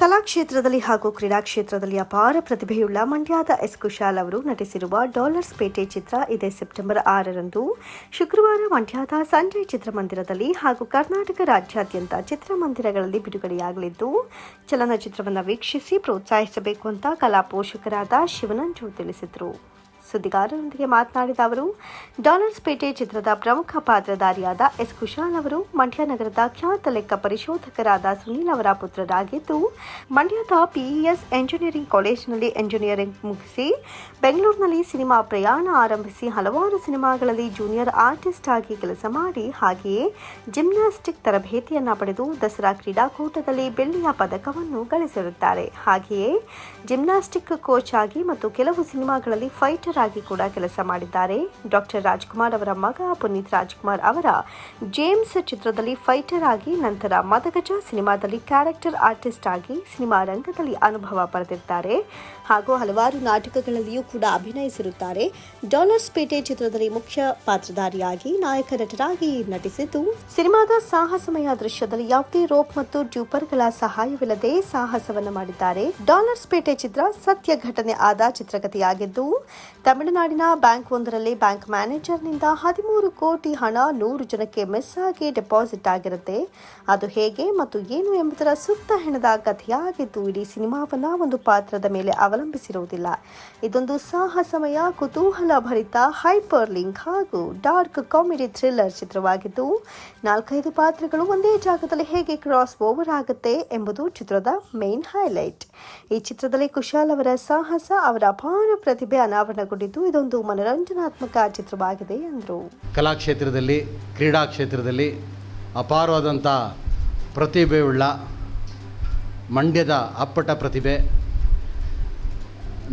ಕಲಾ ಕ್ಷೇತ್ರದಲ್ಲಿ ಹಾಗೂ ಕ್ರೀಡಾ ಕ್ಷೇತ್ರದಲ್ಲಿ ಅಪಾರ ಪ್ರತಿಭೆಯುಳ್ಳ ಮಂಡ್ಯದ ಎಸ್ ಕುಶಾಲ್ ಅವರು ನಟಿಸಿರುವ ಡಾಲರ್ಸ್ ಪೇಟೆ ಚಿತ್ರ ಇದೇ ಸೆಪ್ಟೆಂಬರ್ ಆರರಂದು ಶುಕ್ರವಾರ ಮಂಡ್ಯದ ಸಂಜಯ್ ಚಿತ್ರಮಂದಿರದಲ್ಲಿ ಹಾಗೂ ಕರ್ನಾಟಕ ರಾಜ್ಯಾದ್ಯಂತ ಚಿತ್ರಮಂದಿರಗಳಲ್ಲಿ ಬಿಡುಗಡೆಯಾಗಲಿದ್ದು, ಚಲನಚಿತ್ರವನ್ನು ವೀಕ್ಷಿಸಿ ಪ್ರೋತ್ಸಾಹಿಸಬೇಕು ಅಂತ ಕಲಾ ಪೋಷಕರಾದ ಶಿವನಂಜು ತಿಳಿಸಿದರು. ಸುದ್ದಿಗಾರರೊಂದಿಗೆ ಮಾತನಾಡಿದ ಅವರು, ಡಾಲರ್ಸ್ ಪೇಟೆ ಚಿತ್ರದ ಪ್ರಮುಖ ಪಾತ್ರಧಾರಿಯಾದ ಎಸ್ ಕುಶಾಲ್ ಅವರು ಮಂಡ್ಯ ನಗರದ ಖ್ಯಾತ ಲೆಕ್ಕ ಪರಿಶೋಧಕರಾದ ಸುನೀಲ್ ಅವರ ಪುತ್ರರಾಗಿದ್ದು ಮಂಡ್ಯದ ಪಿಇಎಸ್ ಎಂಜಿನಿಯರಿಂಗ್ ಕಾಲೇಜಿನಲ್ಲಿ ಎಂಜಿನಿಯರಿಂಗ್ ಮುಗಿಸಿ, ಬೆಂಗಳೂರಿನಲ್ಲಿ ಸಿನಿಮಾ ಪ್ರಯಾಣ ಆರಂಭಿಸಿ ಹಲವಾರು ಸಿನಿಮಾಗಳಲ್ಲಿ ಜೂನಿಯರ್ ಆರ್ಟಿಸ್ಟ್ ಆಗಿ ಕೆಲಸ ಮಾಡಿ, ಹಾಗೆಯೇ ಜಿಮ್ನಾಸ್ಟಿಕ್ ತರಬೇತಿಯನ್ನು ಪಡೆದು ದಸರಾ ಕ್ರೀಡಾಕೂಟದಲ್ಲಿ ಬೆಳ್ಳಿಯ ಪದಕವನ್ನು ಗಳಿಸಿರುತ್ತಾರೆ. ಹಾಗೆಯೇ ಜಿಮ್ನಾಸ್ಟಿಕ್ ಕೋಚ್ ಆಗಿ ಮತ್ತು ಕೆಲವು ಸಿನಿಮಾಗಳಲ್ಲಿ ಫೈಟರ್ ಆಗಿ ಕೂಡ ಕೆಲಸ ಮಾಡಿದ್ದಾರೆ. ಡಾಕ್ಟರ್ ರಾಜ್ಕುಮಾರ್ ಅವರ ಮಗ ಪುನೀತ್ ರಾಜ್ಕುಮಾರ್ ಅವರ ಜೇಮ್ಸ್ ಚಿತ್ರದಲ್ಲಿ ಫೈಟರ್ ಆಗಿ ನಂತರ ಮದಗಜ ಸಿನಿಮಾದಲ್ಲಿ ಕ್ಯಾರೆಕ್ಟರ್ ಆರ್ಟಿಸ್ಟ್ ಆಗಿ ಸಿನಿಮಾ ರಂಗದಲ್ಲಿ ಅನುಭವ ಪಡೆದಿದ್ದಾರೆ. ಹಾಗೂ ಹಲವಾರು ನಾಟಕಗಳಲ್ಲಿಯೂ ಕೂಡ ಅಭಿನಯಿಸಿರುತ್ತಾರೆ. ಡಾಲರ್ಸ್ ಪೇಟೆ ಚಿತ್ರದಲ್ಲಿ ಮುಖ್ಯ ಪಾತ್ರಧಾರಿಯಾಗಿ ನಾಯಕ ನಟರಾಗಿ ನಟಿಸಿದ್ದು, ಸಿನಿಮಾದ ಸಾಹಸಮಯ ದೃಶ್ಯದಲ್ಲಿ ಯಾವುದೇ ರೋಪ್ ಮತ್ತು ಡ್ಯೂಪರ್ಗಳ ಸಹಾಯವಿಲ್ಲದೆ ಸಾಹಸವನ್ನು ಮಾಡಿದ್ದಾರೆ. ಡಾಲರ್ಸ್ ಪೇಟೆ ಚಿತ್ರ ಸತ್ಯ ಘಟನೆ ಆದ ಚಿತ್ರಕಥೆಯಾಗಿದ್ದು ತಮಿಳುನಾಡಿನ ಬ್ಯಾಂಕ್ ಒಂದರಲ್ಲಿ ಬ್ಯಾಂಕ್ ಮ್ಯಾನೇಜರ್ನಿಂದ ಹದಿಮೂರು ಕೋಟಿ ಹಣ ನೂರು ಜನಕ್ಕೆ ಮಿಸ್ ಆಗಿ ಡೆಪಾಸಿಟ್ ಆಗಿರುತ್ತೆ. ಅದು ಹೇಗೆ ಮತ್ತು ಏನು ಎಂಬುದರ ಸುತ್ತ ಹೆಣದ ಕಥೆಯಾಗಿದ್ದು ಇಡೀ ಸಿನಿಮಾವನ್ನ ಒಂದು ಪಾತ್ರದ ಮೇಲೆ ಅವಲಂಬಿಸಿರುವುದಿಲ್ಲ. ಇದೊಂದು ಸಾಹಸಮಯ ಕುತೂಹಲ ಭರಿತ ಹೈಪರ್ ಲಿಂಕ್ ಹಾಗೂ ಡಾರ್ಕ್ ಕಾಮಿಡಿ ಥ್ರಿಲ್ಲರ್ ಚಿತ್ರವಾಗಿದ್ದು, ನಾಲ್ಕೈದು ಪಾತ್ರಗಳು ಒಂದೇ ಜಾಗದಲ್ಲಿ ಹೇಗೆ ಕ್ರಾಸ್ ಓವರ್ ಆಗುತ್ತೆ ಎಂಬುದು ಚಿತ್ರದ ಮೇನ್ ಹೈಲೈಟ್ ಈ ಚಿತ್ರದಲ್ಲಿ ಕುಶಾಲ್ ಅವರ ಸಾಹಸ, ಅವರ ಅಪಾರ ಪ್ರತಿಭೆ ಅನಾವರಣಗೊಂಡಿದ್ದು ಇದೊಂದು ಮನರಂಜನಾತ್ಮಕ ಚಿತ್ರವಾಗಿದೆ ಎಂದರು. ಕಲಾ ಕ್ಷೇತ್ರದಲ್ಲಿ ಕ್ರೀಡಾ ಕ್ಷೇತ್ರದಲ್ಲಿ ಅಪಾರವಾದಂಥ ಪ್ರತಿಭೆಯುಳ್ಳ ಮಂಡ್ಯದ ಅಪ್ಪಟ ಪ್ರತಿಭೆ,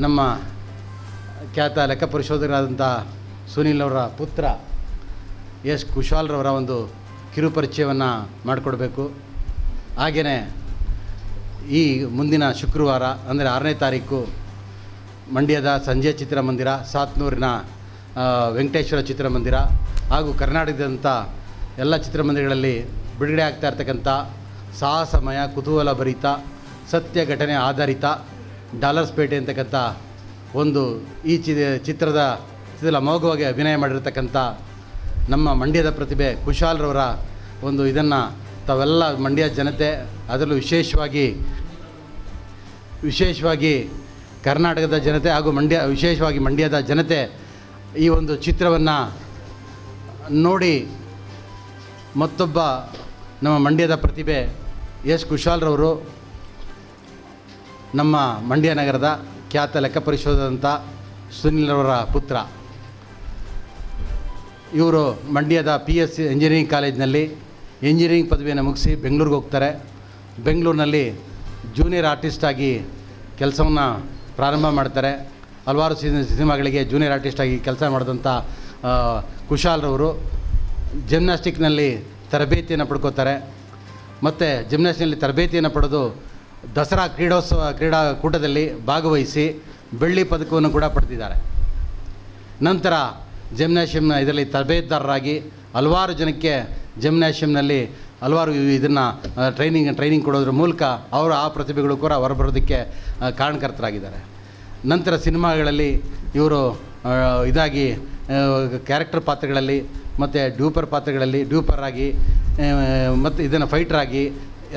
ನಮ್ಮ ಖ್ಯಾತ ಲೆಕ್ಕ ಪರಿಶೋಧಕರಾದಂಥ ಸುನೀಲ್ ಅವರ ಪುತ್ರ ಎಸ್ ಕುಶಾಲ್ರವರ ಒಂದು ಕಿರುಪರಿಚಯವನ್ನು ಮಾಡಿಕೊಡ್ಬೇಕು. ಹಾಗೆಯೇ ಈ ಮುಂದಿನ ಶುಕ್ರವಾರ, ಅಂದರೆ ಆರನೇ ತಾರೀಕು ಮಂಡ್ಯದ ಸಂಜೆ ಚಿತ್ರಮಂದಿರ, ಸಾತ್ನೂರಿನ ವೆಂಕಟೇಶ್ವರ ಚಿತ್ರಮಂದಿರ ಹಾಗೂ ಕರ್ನಾಟಕದಂಥ ಎಲ್ಲ ಚಿತ್ರಮಂದಿರಗಳಲ್ಲಿ ಬಿಡುಗಡೆ ಆಗ್ತಾ ಇರ್ತಕ್ಕಂಥ ಸಾಹಸಮಯ, ಕುತೂಹಲ ಭರಿತ, ಸತ್ಯ ಘಟನೆ ಆಧಾರಿತ ಡಾಲರ್ಸ್ ಪೇಟೆ ಅಂತಕ್ಕಂಥ ಒಂದು ಈ ಚಿ ಚಿತ್ರದ ಚಿತ್ರದಲ್ಲಿ ಅಮೋಘವಾಗಿ ಅಭಿನಯ ಮಾಡಿರ್ತಕ್ಕಂಥ ನಮ್ಮ ಮಂಡ್ಯದ ಪ್ರತಿಭೆ ಕುಶಾಲ್ರವರ ಒಂದು ಇದನ್ನು ತಾವೆಲ್ಲ ಮಂಡ್ಯ ಜನತೆ ಅದರಲ್ಲೂ ವಿಶೇಷವಾಗಿ ವಿಶೇಷವಾಗಿ ಕರ್ನಾಟಕದ ಜನತೆ ಹಾಗೂ ಮಂಡ್ಯ, ವಿಶೇಷವಾಗಿ ಮಂಡ್ಯದ ಜನತೆ ಈ ಒಂದು ಚಿತ್ರವನ್ನು ನೋಡಿ ಮತ್ತೊಬ್ಬ ನಮ್ಮ ಮಂಡ್ಯದ ಪ್ರತಿಭೆ ಎಸ್ ಕುಶಾಲ್ರವರು ನಮ್ಮ ಮಂಡ್ಯ ನಗರದ ಖ್ಯಾತ ಲೆಕ್ಕ ಪರಿಶೋಧದಂಥ ಸುನಿಲ್ರವರ ಪುತ್ರ. ಇವರು ಮಂಡ್ಯದ ಪಿ ಎಸ್ ಸಿ ಇಂಜಿನಿಯರಿಂಗ್ ಕಾಲೇಜಿನಲ್ಲಿ ಇಂಜಿನಿಯರಿಂಗ್ ಪದವಿಯನ್ನು ಮುಗಿಸಿ ಬೆಂಗಳೂರಿಗೆ ಹೋಗ್ತಾರೆ. ಬೆಂಗಳೂರಿನಲ್ಲಿ ಜೂನಿಯರ್ ಆರ್ಟಿಸ್ಟ್ ಆಗಿ ಕೆಲಸವನ್ನು ಪ್ರಾರಂಭ ಮಾಡ್ತಾರೆ. ಹಲವಾರು ಸಿನಿ- ಸಿನಿಮಾಗಳಿಗೆ ಜೂನಿಯರ್ ಆರ್ಟಿಸ್ಟ್ ಆಗಿ ಕೆಲಸ ಮಾಡಿದಂಥ ಕುಶಾಲ್ರವರು ಜಿಮ್ನಾಸ್ಟಿಕ್ನಲ್ಲಿ ತರಬೇತಿಯನ್ನು ಪಡ್ಕೋತಾರೆ. ಮತ್ತು ಜಿಮ್ನಾಸ್ಟಿಕ್ನಲ್ಲಿ ತರಬೇತಿಯನ್ನು ಪಡೆದು ದಸರಾ ಕ್ರೀಡೋತ್ಸವ ಕ್ರೀಡಾಕೂಟದಲ್ಲಿ ಭಾಗವಹಿಸಿ ಬೆಳ್ಳಿ ಪದಕವನ್ನು ಕೂಡ ಪಡೆದಿದ್ದಾರೆ. ನಂತರ ಜಿಮ್ನಾಷಿಯಮ್ನ ಇದರಲ್ಲಿ ತರಬೇತುದಾರರಾಗಿ ಹಲವಾರು ಜನಕ್ಕೆ ಜಿಮ್ನಾಷಿಯಮ್ನಲ್ಲಿ ಹಲವಾರು ಇದನ್ನು ಟ್ರೈನಿಂಗ್ ಟ್ರೈನಿಂಗ್ ಕೊಡೋದ್ರ ಮೂಲಕ ಅವರು ಆ ಪ್ರತಿಭೆಗಳು ಕೂಡ ಹೊರಬರೋದಕ್ಕೆ ಕಾರಣಕರ್ತರಾಗಿದ್ದಾರೆ. ನಂತರ ಸಿನಿಮಾಗಳಲ್ಲಿ ಇವರು ಇದಾಗಿ ಕ್ಯಾರೆಕ್ಟರ್ ಪಾತ್ರಗಳಲ್ಲಿ ಮತ್ತು ಡ್ಯೂಪರ್ ಪಾತ್ರಗಳಲ್ಲಿ ಡ್ಯೂಪರಾಗಿ ಮತ್ತು ಇದನ್ನು ಫೈಟ್ರಾಗಿ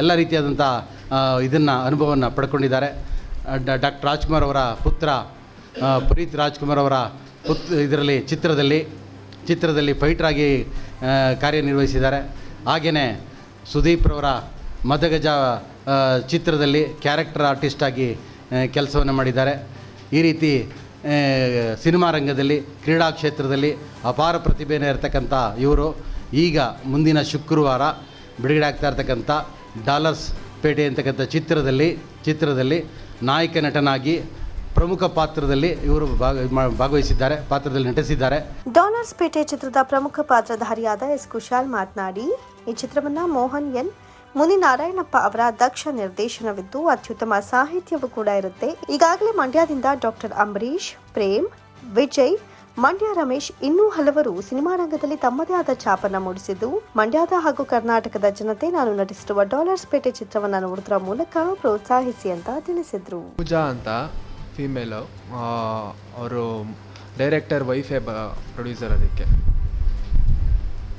ಎಲ್ಲ ರೀತಿಯಾದಂಥ ಇದನ್ನು, ಅನುಭವವನ್ನು ಪಡ್ಕೊಂಡಿದ್ದಾರೆ. ಡಾಕ್ಟರ್ ರಾಜ್ಕುಮಾರ್ ಅವರ ಪುತ್ರ ಪ್ರೀತ್ ರಾಜ್ಕುಮಾರ್ ಅವರ ಪುತ್, ಇದರಲ್ಲಿ ಚಿತ್ರದಲ್ಲಿ ಚಿತ್ರದಲ್ಲಿ ಫೈಟ್ರಾಗಿ ಕಾರ್ಯನಿರ್ವಹಿಸಿದ್ದಾರೆ. ಹಾಗೆಯೇ ಸುದೀಪ್ರವರ ಮದಗಜ ಆ, ಚಿತ್ರದಲ್ಲಿ ಕ್ಯಾರೆಕ್ಟರ್ ಆರ್ಟಿಸ್ಟಾಗಿ ಕೆಲಸವನ್ನು ಮಾಡಿದ್ದಾರೆ. ಈ ರೀತಿ ಸಿನಿಮಾ ರಂಗದಲ್ಲಿ ಕ್ರೀಡಾ ಕ್ಷೇತ್ರದಲ್ಲಿ ಅಪಾರ ಪ್ರತಿಭೆಯನ್ನು ಇರತಕ್ಕಂಥ ಇವರು. ಈಗ ಮುಂದಿನ ಶುಕ್ರವಾರ ಬಿಡುಗಡೆ ಆಗ್ತಾ ಇರ್ತಕ್ಕಂಥ ಡಾಲರ್ಸ್ ಪೇಟೆ ಅಂತಕ್ಕಂಥ ಚಿತ್ರದಲ್ಲಿ ಚಿತ್ರದಲ್ಲಿ ನಾಯಕ ನಟನಾಗಿ ಪ್ರಮುಖ ಪಾತ್ರದಲ್ಲಿ ಇವರು ಭಾಗವಹಿಸಿದ್ದಾರೆ ಪಾತ್ರದಲ್ಲಿ ನಟಿಸಿದ್ದಾರೆ. ಡಾಲರ್ಸ್ ಪೇಟೆ ಚಿತ್ರದ ಪ್ರಮುಖ ಪಾತ್ರಧಾರಿಯಾದ ಎಸ್ ಕುಶಾಲ್ ಮಾತನಾಡಿ ಈ ಚಿತ್ರವನ್ನ ಮೋಹನ್ ಎನ್ ಮುನಿ ನಾರಾಯಣಪ್ಪ ಅವರ ದಕ್ಷ ನಿರ್ದೇಶನವಿದ್ದು ಅತ್ಯುತ್ತಮ ಸಾಹಿತ್ಯವೂ ಕೂಡ ಇರುತ್ತೆ. ಈಗಾಗಲೇ ಮಂಡ್ಯದಿಂದ ಡಾಕ್ಟರ್ ಅಂಬರೀಶ್ ಪ್ರೇಮ್ ವಿಜಯ್ ಮಂಡ್ಯ ರಮೇಶ್ ಇನ್ನೂ ಹಲವರು ಸಿನಿಮಾ ರಂಗದಲ್ಲಿ ತಮ್ಮದೇ ಆದ ಛಾಪನ್ನ ಮೂಡಿಸಿದ್ದು ಮಂಡ್ಯದ ಹಾಗೂ ಕರ್ನಾಟಕದ ಜನತೆ ನಾನು ನಟಿಸಿರುವ ಡಾಲರ್ಸ್ ಪೇಟೆ ಚಿತ್ರವನ್ನು ನೋಡುವುದರ ಮೂಲಕ ಪ್ರೋತ್ಸಾಹಿಸಿ ಅಂತ ತಿಳಿಸಿದ್ರು. ಪೂಜಾ ಅಂತ ಫೀಮೇಲು ಅವರು ಡೈರೆಕ್ಟರ್ ವೈಫೇ ಬ ಪ್ರೊಡ್ಯೂಸರ್ ಅದಕ್ಕೆ.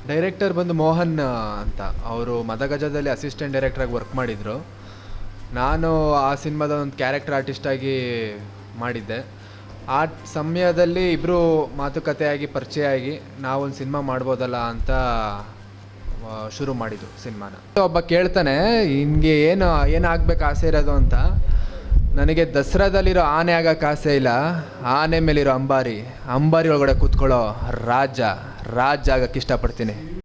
ಡೈರೆಕ್ಟರ್ ಬಂದು ಮೋಹನ್ ಅಂತ. ಅವರು ಮದಗಜದಲ್ಲಿ ಅಸಿಸ್ಟೆಂಟ್ ಡೈರೆಕ್ಟ್ರಾಗಿ ವರ್ಕ್ ಮಾಡಿದರು. ನಾನು ಆ ಸಿನಿಮಾದ ಒಂದು ಕ್ಯಾರೆಕ್ಟರ್ ಆರ್ಟಿಸ್ಟಾಗಿ ಮಾಡಿದ್ದೆ. ಆ ಸಮಯದಲ್ಲಿ ಇಬ್ಬರು ಮಾತುಕತೆಯಾಗಿ ಪರಿಚಯ ಆಗಿ ನಾವೊಂದು ಸಿನಿಮಾ ಮಾಡ್ಬೋದಲ್ಲ ಅಂತ ಶುರು ಮಾಡಿದ್ದು ಸಿನಿಮಾನ. ಒಬ್ಬ ಕೇಳ್ತಾನೆ, ಹಿಂಗೆ ಏನು, ಏನಾಗಬೇಕು ಆಸೆ ಇರೋದು? ಅಂತ. ನನಗೆ ದಸರಾದಲ್ಲಿರೋ ಆನೆ ಆಗಕ್ಕೆ ಆಸೆ ಇಲ್ಲ. ಆನೆ ಮೇಲಿರೋ ಅಂಬಾರಿ ಅಂಬಾರಿ ಒಳಗಡೆ ಕೂತ್ಕೊಳ್ಳೋ ರಾಜ ರಾಜ ಆಗಕ್ಕೆ ಇಷ್ಟಪಡ್ತೀನಿ.